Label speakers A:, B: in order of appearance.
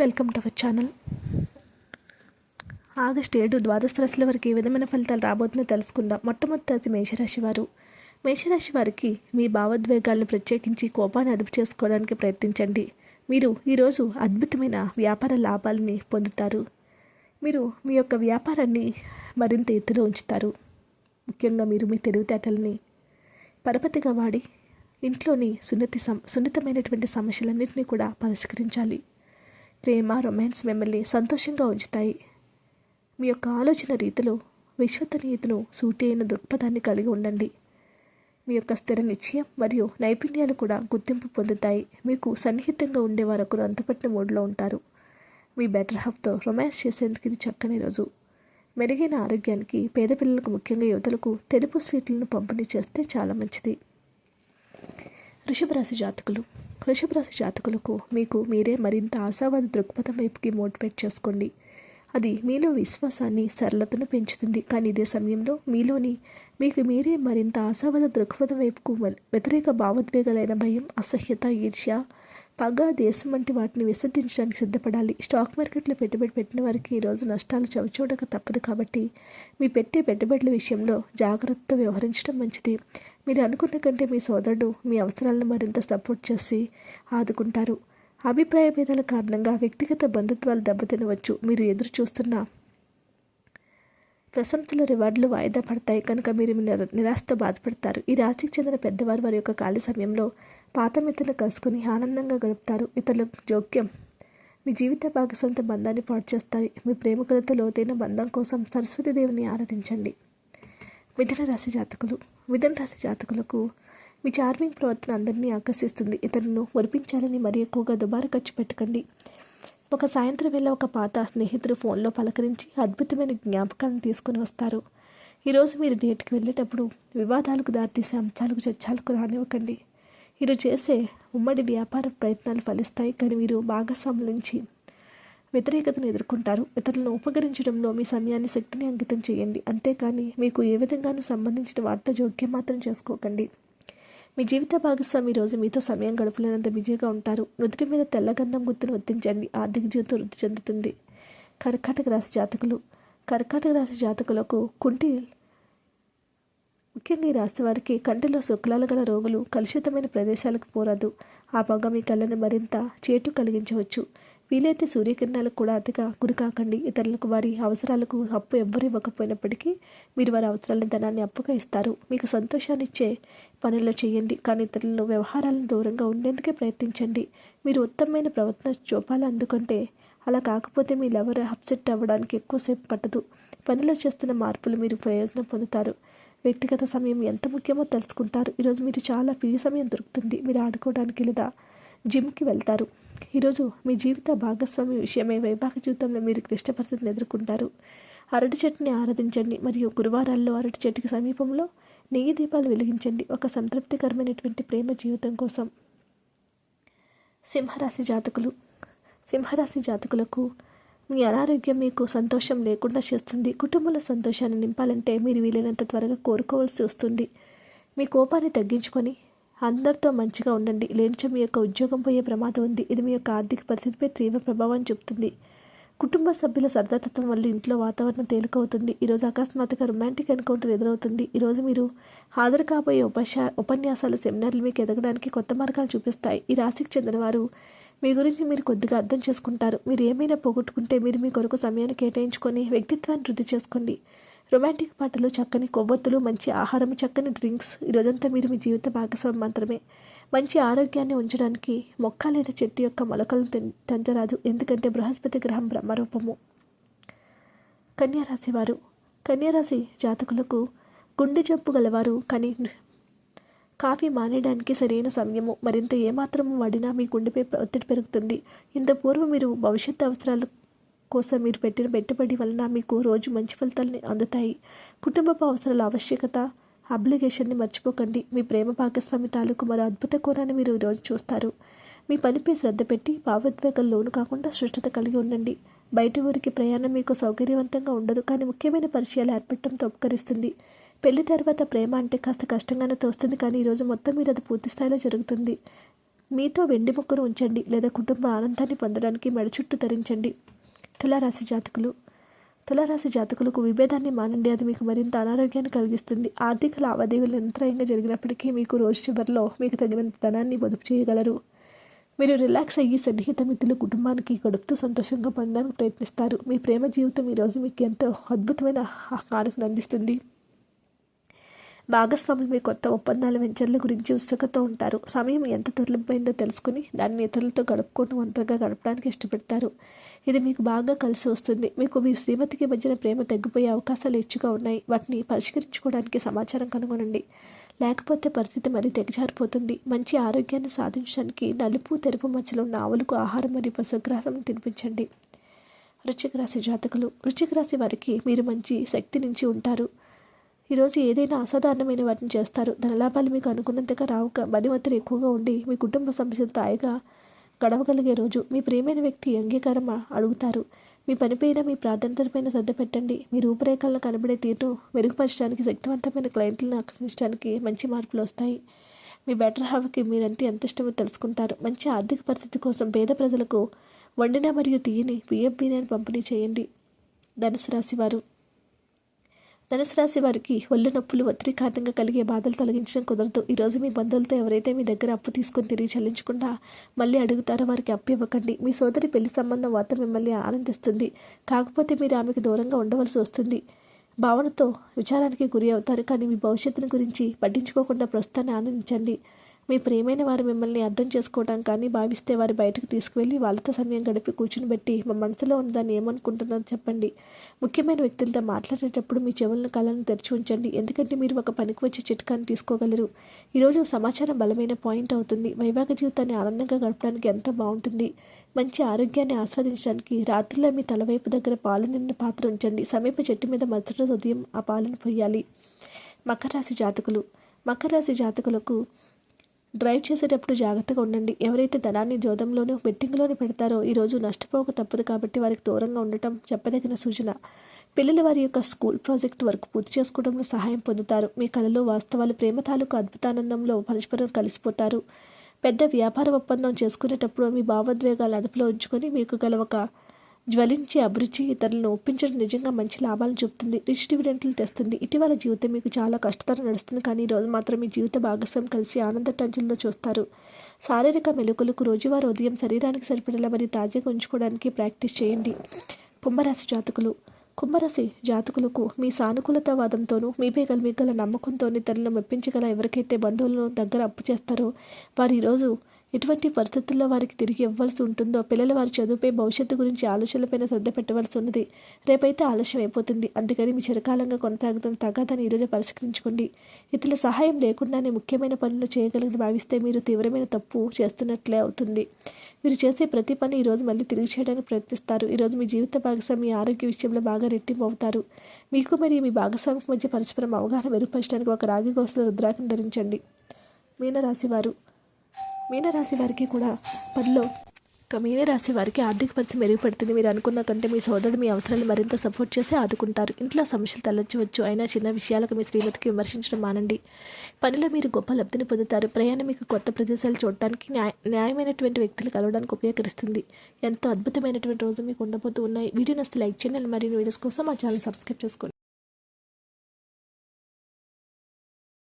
A: Welcome to our channel August ఏడు ద్వాదశ రాశుల వరకు ఏ విధమైన ఫలితాలు రాబోతుందో తెలుసుకుందాం. మొట్టమొదటి రాశి మేషరాశి వారు. మేషరాశి వారికి మీ భావోద్వేగాలను ప్రత్యేకించి కోపాన్ని అదుపు చేసుకోవడానికి ప్రయత్నించండి. మీరు ఈరోజు అద్భుతమైన వ్యాపార లాభాలని పొందుతారు. మీరు మీ యొక్క వ్యాపారాన్ని మరింత ఎత్తులో ఉంచుతారు. ముఖ్యంగా మీరు మీ తెలివితేటల్ని పరపతిగా వాడి ఇంట్లోని సున్నితి సం సున్నితమైనటువంటి సమస్యలన్నింటినీ కూడా పరిష్కరించాలి. ప్రేమ రొమాన్స్ మిమ్మల్ని సంతోషంగా ఉంచుతాయి. మీ యొక్క ఆలోచన రీతిలో విశ్వతనీయతను సూటైన దృక్పథాన్ని కలిగి ఉండండి. మీ యొక్క స్థిర నిశ్చయం మరియు నైపుణ్యాలు కూడా గుర్తింపు పొందుతాయి. మీకు సన్నిహితంగా ఉండే వారొకరు అంతపట్టిన మూడ్లో ఉంటారు. మీ బెటర్ హాఫ్తో రొమాన్స్ చేసేందుకు ఇది చక్కని రోజు. మెరుగైన ఆరోగ్యానికి పేద పిల్లలకు ముఖ్యంగా యువతలకు తెలుపు స్వీట్లను పంపిణీ చేస్తే చాలా మంచిది. వృషభ రాశి జాతకులు వృషభరాశి జాతకులకు మీకు మీరే మరింత ఆశావాద దృక్పథం వైపుకి మోటివేట్ చేసుకోండి. అది మీలో విశ్వాసాన్ని సరళతను పెంచుతుంది. కానీ ఇదే సమయంలో మీలోని మీకు మీరే మరింత ఆశావాద దృక్పథం వైపుకు వ్యతిరేక భావోద్వేగాలైన భయం అసహ్యత ఈర్ష్య పగ దేశం వంటి వాటిని విసర్జించడానికి సిద్ధపడాలి. స్టాక్ మార్కెట్లో పెట్టుబడి పెట్టిన వారికి ఈరోజు నష్టాలు చవిచూడక తప్పదు కాబట్టి మీ పెట్టే పెట్టుబడుల విషయంలో జాగ్రత్తతో వ్యవహరించడం మంచిది. మీరు అనుకున్న కంటే మీ సోదరుడు మీ అవసరాలను మరింత సపోర్ట్ చేసి ఆదుకుంటారు. అభిప్రాయ భేదాల కారణంగా వ్యక్తిగత బంధుత్వాలు దెబ్బతినవచ్చు. మీరు ఎదురు చూస్తున్న ప్రశంసల రివార్డులు వాయిదా పడతాయి. కనుక మీరు నిర- నిరాశతో బాధపడతారు. ఈ రాశికి చెందిన పెద్దవారు వారి యొక్క ఖాళీ సమయంలో పాత మిత్రులు కలుసుకుని ఆనందంగా గడుపుతారు. ఇతరుల జోక్యం మీ జీవిత భాగస్వామితో బంధాన్ని పాటు చేస్తాయి మీ ప్రేమికులతో లోతైన బంధం కోసం సరస్వతీదేవిని ఆరాధించండి. మిథున రాశి జాతకులు. మిథున రాశి జాతకులకు మీ చార్మింగ్ ప్రవర్తన అందరినీ ఆకర్షిస్తుంది. ఇతరులను ఒరిపించాలని మరీ ఎక్కువగా దుబారా ఖర్చు పెట్టకండి. ఒక సాయంత్రం వేళ ఒక పాత స్నేహితుడు ఫోన్లో పలకరించి అద్భుతమైన జ్ఞాపకాలను తీసుకుని వస్తారు. ఈరోజు మీరు డేట్కి వెళ్ళేటప్పుడు వివాదాలకు దారితీసే అంశాలకు చర్చలకు రానివ్వకండి. మీరు చేసే ఉమ్మడి వ్యాపార ప్రయత్నాలు ఫలిస్తాయి కానీ మీరు భాగస్వాముల నుంచి వ్యతిరేకతను ఎదుర్కొంటారు. ఇతరులను ఉపకరించడంలో మీ సమయాన్ని శక్తిని అంకితం చేయండి. అంతేకాని మీకు ఏ విధంగానూ సంబంధించిన వాటితో జోక్యం మాత్రం చేసుకోకండి. మీ జీవిత భాగస్వామి రోజు మీతో సమయం గడపలేనంత బిజీగా ఉంటారు. నుదుటి మీద తెల్లగంధం గుర్తును వర్తించండి ఆర్థిక జీవితం వృద్ధి చెందుతుంది. కర్కాటక రాశి జాతకులు. కర్కాటక రాశి జాతకులకు కుంటి ముఖ్యంగా ఈ రాశి వారికి కంటిలో శుక్లాలు గల రోగులు కలుషితమైన ప్రదేశాలకు పోరాదు. ఆ పొగ మీ కళ్ళను మరింత చేటు కలిగించవచ్చు. వీలైతే సూర్యకిరణాలకు కూడా అతిగా గురికాకండి ఇతరులకు వారి అవసరాలకు అప్పు ఎవ్వరు ఇవ్వకపోయినప్పటికీ మీరు వారి అవసరాలను ధనాన్ని అప్పుగా ఇస్తారు. మీకు సంతోషాన్ని ఇచ్చే పనుల్లో చేయండి. కానీ ఇతరులను వ్యవహారాలను దూరంగా ఉండేందుకే ప్రయత్నించండి. మీరు ఉత్తమమైన ప్రవర్తన చూపాలి అందుకంటే అలా కాకపోతే మీ లవర్ అప్సెట్ అవ్వడానికి ఎక్కువసేపు పట్టదు. పనిలో చేస్తున్న మార్పులు మీరు ప్రయోజనం పొందుతారు. వ్యక్తిగత సమయం ఎంత ముఖ్యమో తెలుసుకుంటారు. ఈరోజు మీరు చాలా ఫ్రీ సమయం దొరుకుతుంది. మీరు ఆడుకోవడానికి లేదా జిమ్కి వెళ్తారు. ఈరోజు మీ జీవిత భాగస్వామి విషయమై. వైవాహిక జీవితంలో మీరు క్లిష్ట పరిస్థితిని ఎదుర్కొంటారు. అరటి చెట్టుని ఆరాధించండి మరియు గురువారాల్లో అరటి చెట్టుకి సమీపంలో నెయ్యి దీపాలు వెలిగించండి. ఒక సంతృప్తికరమైనటువంటి ప్రేమ జీవితం కోసం సింహరాశి జాతకులు సింహరాశి జాతకులకు మీ అనారోగ్యం మీకు సంతోషం లేకుండా చేస్తుంది. కుటుంబంలో సంతోషాన్ని నింపాలంటే మీరు వీలైనంత త్వరగా కోరుకోవాల్సి వస్తుంది. మీ కోపాన్ని తగ్గించుకొని అందరితో మంచిగా ఉండండి. లేనిచో మీ యొక్క ఉద్యోగం పోయే ప్రమాదం ఉంది. ఇది మీ యొక్క ఆర్థిక పరిస్థితిపై తీవ్ర ప్రభావం చూపుతుంది. కుటుంబ సభ్యుల సరదాతత్వం వల్ల ఇంట్లో వాతావరణం తేలికవుతుంది. ఈరోజు అకస్మాత్తుగా రొమాంటిక్ ఎన్కౌంటర్ ఎదురవుతుంది. ఈరోజు మీరు హాజరు కాబోయే ఉపశా ఉపన్యాసాలు సెమినార్లు మీకు ఎదగడానికి కొత్త మార్గాలు చూపిస్తాయి. ఈ రాశికి చెందిన వారు మీ గురించి మీరు కొద్దిగా అర్థం చేసుకుంటారు. మీరు ఏమైనా పోగొట్టుకుంటే మీరు మీ కొరకు సమయాన్ని కేటాయించుకొని వ్యక్తిత్వాన్ని వృద్ధి చేసుకోండి. రొమాంటిక్ పాటలు చక్కని కొవ్వొత్తులు మంచి ఆహారం చక్కని డ్రింక్స్ ఈ రోజంతా మీరు మీ జీవిత భాగస్వామి మాత్రమే. మంచి ఆరోగ్యాన్ని ఉంచడానికి మొక్క లేదా చెట్టు యొక్క మొలకలను తెంచరాదు. ఎందుకంటే బృహస్పతి గ్రహం బ్రహ్మరూపము. కన్యారాశి వారు. కన్యారాశి జాతకులకు గుండె జబ్బు గలవారు కానీ కాఫీ మానేయడానికి సరైన సమయము మరింత ఏమాత్రము వాడినా మీ గుండెపై ఒత్తిడి పెరుగుతుంది. ఇంత పూర్వం మీరు భవిష్యత్తు అవసరాల కోసం మీరు పెట్టిన పెట్టుబడి వలన మీకు రోజు మంచి ఫలితాలని అందుతాయి. కుటుంబపు అవసరాల ఆవశ్యకత అబ్లిగేషన్ని మర్చిపోకండి. మీ ప్రేమ భాగస్వామి తాలూకు మరో అద్భుత కోరాన్ని మీరు రోజు చూస్తారు. మీ పనిపై శ్రద్ధ పెట్టి భావోద్వేగం లోను కాకుండా సృష్టత కలిగి ఉండండి. బయట ఊరికి ప్రయాణం మీకు సౌకర్యవంతంగా ఉండదు కానీ ముఖ్యమైన పరిచయాలు ఏర్పడటంతో ఉపకరిస్తుంది. పెళ్ళి తర్వాత ప్రేమ అంటే కాస్త కష్టంగానే తోస్తుంది కానీ ఈరోజు మొత్తం మీరు అది పూర్తి స్థాయిలో జరుగుతుంది. మీతో వెండి ముక్కను ఉంచండి లేదా కుటుంబ ఆనందాన్ని పొందడానికి మెడ చుట్టూ ధరించండి తులారాశి జాతకులు. తులారాశి జాతకులకు విభేదాన్ని మానండి. అది మీకు మరింత అనారోగ్యాన్ని కలిగిస్తుంది. ఆర్థిక లావాదేవీలు నిరంతరాయంగా జరిగినప్పటికీ మీకు రోజు చివరిలో మీకు తగినంత ధనాన్ని పొదుపు చేయగలరు. మీరు రిలాక్స్ అయ్యి సన్నిహిత మిత్రులు కుటుంబానికి గడుపుతూ సంతోషంగా పొందడానికి ప్రయత్నిస్తారు. మీ ప్రేమ జీవితం ఈరోజు మీకు ఎంతో అద్భుతమైన కానుకను అందిస్తుంది. భాగస్వాములు మీ కొత్త ఒప్పందాల వెంచర్ల గురించి ఉత్సుకత ఉంటారు. సమయం ఎంత దుర్లభమైందో తెలుసుకుని దాన్ని ఇతరులతో గడుపుకోవడం ఒంటరిగా గడపడానికి ఇష్టపడతారు. ఇది మీకు బాగా కలిసి వస్తుంది. మీకు మీ శ్రీమతికి మధ్యన ప్రేమ తగ్గిపోయే అవకాశాలు ఎక్కువగా ఉన్నాయి. వాటిని పరిష్కరించుకోవడానికి సమాచారం కనుగొనండి. లేకపోతే పరిస్థితి మరీ తెగజారిపోతుంది. మంచి ఆరోగ్యాన్ని సాధించడానికి నలుపు తెరుపు మధ్యలో ఉన్న ఆవులకు ఆహారం మరియు పశుగ్రాసం తినిపించండి. వృశ్చిక రాశి జాతకులు. వృశ్చిక రాశి వారికి మీరు మంచి శక్తి నుంచి ఉంటారు. ఈరోజు ఏదైనా అసాధారణమైన వాటిని చేస్తారు. ధనలాభాలు మీకు అనుకున్నంతగా రావు పని ఒత్తిడి ఎక్కువగా ఉండి మీ కుటుంబ సమస్యలతో హాయిగా గడవగలిగే రోజు మీ ప్రియమైన వ్యక్తి అంగీకారం అడుగుతారు. మీ పనిపైన మీ ప్రాధాన్యతలపైన శ్రద్ధ పెట్టండి. మీ రూపురేఖలను కనబడే తీరును మెరుగుపరచడానికి శక్తివంతమైన క్లయింట్లను ఆకర్షించడానికి మంచి మార్పులు వస్తాయి. మీ బెటర్ హాఫ్కి మీరంటే ఎంత ఇష్టమో తెలుసుకుంటారు. మంచి ఆర్థిక పరిస్థితి కోసం పేద ప్రజలకు వండిన మరియు తీయని బియ్యం బిర్యానీ పంపిణీ చేయండి. ధనుసు రాశి వారు. ధనుసు రాశి వారికి ఒళ్ళు నొప్పులు ఒత్తిడి కారణంగా కలిగే బాధలు తొలగించడం కుదరదు. ఈరోజు మీ బంధువులతో ఎవరైతే మీ దగ్గర అప్పు తీసుకొని తిరిగి చెల్లించకుండా మళ్ళీ అడుగుతారో వారికి అప్పు ఇవ్వకండి. మీ సోదరి పెళ్ళి సంబంధం వార్త మిమ్మల్ని ఆనందిస్తుంది. కాకపోతే మీరు ఆమెకు దూరంగా ఉండవలసి వస్తుంది. భావనతో విచారానికి గురి అవుతారు. కానీ మీ భవిష్యత్తును గురించి పట్టించుకోకుండా ప్రస్తుతాన్ని ఆనందించండి. మీ ప్రియమైన వారు మిమ్మల్ని అర్థం చేసుకోవడం కానీ భావిస్తే వారి బయటకు తీసుకువెళ్ళి వాళ్ళతో సమయం గడిపి కూర్చుని పెట్టి మా మనసులో ఉన్నదాన్ని ఏమనుకుంటున్నారో చెప్పండి. ముఖ్యమైన వ్యక్తులతో మాట్లాడేటప్పుడు మీ చెవులను కళ్ళను తెరిచి ఉంచండి. ఎందుకంటే మీరు ఒక పనికి వచ్చే చిట్కాన్ని తీసుకోగలరు. ఈరోజు సమాచారం బలమైన పాయింట్ అవుతుంది. వైవాహిక జీవితాన్ని ఆనందంగా గడపడానికి ఎంత బాగుంటుంది. మంచి ఆరోగ్యాన్ని ఆస్వాదించడానికి రాత్రిలో మీ తలవైపు దగ్గర పాలు నిన్న పాత్ర ఉంచండి. సమీప చెట్టు మీద మరుసటి ఉదయం ఆ పాలను పోయాలి మకర రాశి జాతకులు. మకర రాశి జాతకులకు డ్రైవ్ చేసేటప్పుడు జాగ్రత్తగా ఉండండి. ఎవరైతే ధనాన్ని జోదంలోనూ బెట్టింగ్లోనూ పెడతారో ఈరోజు నష్టపోక తప్పదు కాబట్టి వారికి దూరంగా ఉండటం చెప్పదగిన సూచన. పిల్లలు వారి యొక్క స్కూల్ ప్రాజెక్ట్ వర్క్ పూర్తి చేసుకోవడంలో సహాయం పొందుతారు. మీ కళలో వాస్తవాలు ప్రేమ తాలూకు అద్భుతానందంలో పరస్పరం కలిసిపోతారు. పెద్ద వ్యాపార ఒప్పందం చేసుకునేటప్పుడు మీ భావోద్వేగాలు అదుపులో ఉంచుకొని మీకు గల ఒక జ్వలించే అభిరుచి ఇతరులను ఒప్పించడం నిజంగా మంచి లాభాలను చూపుతుంది. రిచ్ డివిడెంట్లు తెస్తుంది. ఇటీవల జీవితం మీకు చాలా కష్టతరం నడుస్తుంది. కానీ ఈ రోజు మాత్రం మీ జీవిత భాగస్వామి కలిసి ఆనంద టంచుల్లో చూస్తారు. శారీరక మెలకులకు రోజువారీ ఉదయం శరీరానికి సరిపడేలా మరియు తాజాగా ఉంచుకోవడానికి ప్రాక్టీస్ చేయండి. కుంభరాశి జాతకులు. కుంభరాశి జాతకులకు మీ సానుకూలతవాదంతోనూ మీపై గల మీ గల నమ్మకంతో ఇతరులను మెప్పించగల ఎవరికైతే బంధువులను దగ్గర అప్పు చేస్తారో వారు ఈరోజు ఎటువంటి పరిస్థితుల్లో వారికి తిరిగి ఇవ్వాల్సి ఉంటుందో పిల్లలు వారి చదువుపై భవిష్యత్తు గురించి ఆలోచనలపైన శ్రద్ధ పెట్టవలసి ఉన్నది. రేపైతే ఆలస్యం అయిపోతుంది. అందుకని మీ చిరకాలంగా కొనసాగుతున్న తగాదని ఈరోజు పరిష్కరించుకోండి. ఇతరుల సహాయం లేకుండానే ముఖ్యమైన పనులు చేయగలిగి భావిస్తే మీరు తీవ్రమైన తప్పు చేస్తున్నట్లే అవుతుంది. మీరు చేసే ప్రతి పని ఈరోజు మళ్ళీ తిరిగి చేయడానికి ప్రయత్నిస్తారు. ఈరోజు మీ జీవిత భాగస్వామి ఆరోగ్య విషయంలో బాగా రెట్టింపు అవుతారు. మీకు మరియు మీ భాగస్వామికి మధ్య పరస్పరం అవగాహన మెరుగుపరచడానికి ఒక రాగి గోసల రుద్రాకం ధరించండి. మీనరాశివారు మీనరాశి వారికి కూడా పనిలో. ఒక మీనరాశి వారికి ఆర్థిక పరిస్థితి మెరుగుపడుతుంది. మీరు అనుకున్న కంటే మీ సోదరుడు మీ అవసరాలు మరింత సపోర్ట్ చేసి ఆదుకుంటారు. ఇంట్లో సమస్యలు తలెచ్చవచ్చు అయినా చిన్న విషయాలకు మీ శ్రీమతికి విమర్శించడం మానండి. పనిలో మీరు గొప్ప లబ్ధిని పొందుతారు. ప్రయాణం మీకు కొత్త ప్రదేశాలు చూడటానికి న్యాయ న్యాయమైనటువంటి వ్యక్తులు కలవడానికి ఉపయోగకరిస్తుంది. ఎంతో అద్భుతమైనటువంటి రోజు మీకు ఉండబోతూ ఉన్నాయి. వీడియో నస్తే లైక్ చేయండి. మరియు వీడియోస్ కోసం మా ఛానల్ సబ్స్క్రైబ్ చేసుకోండి.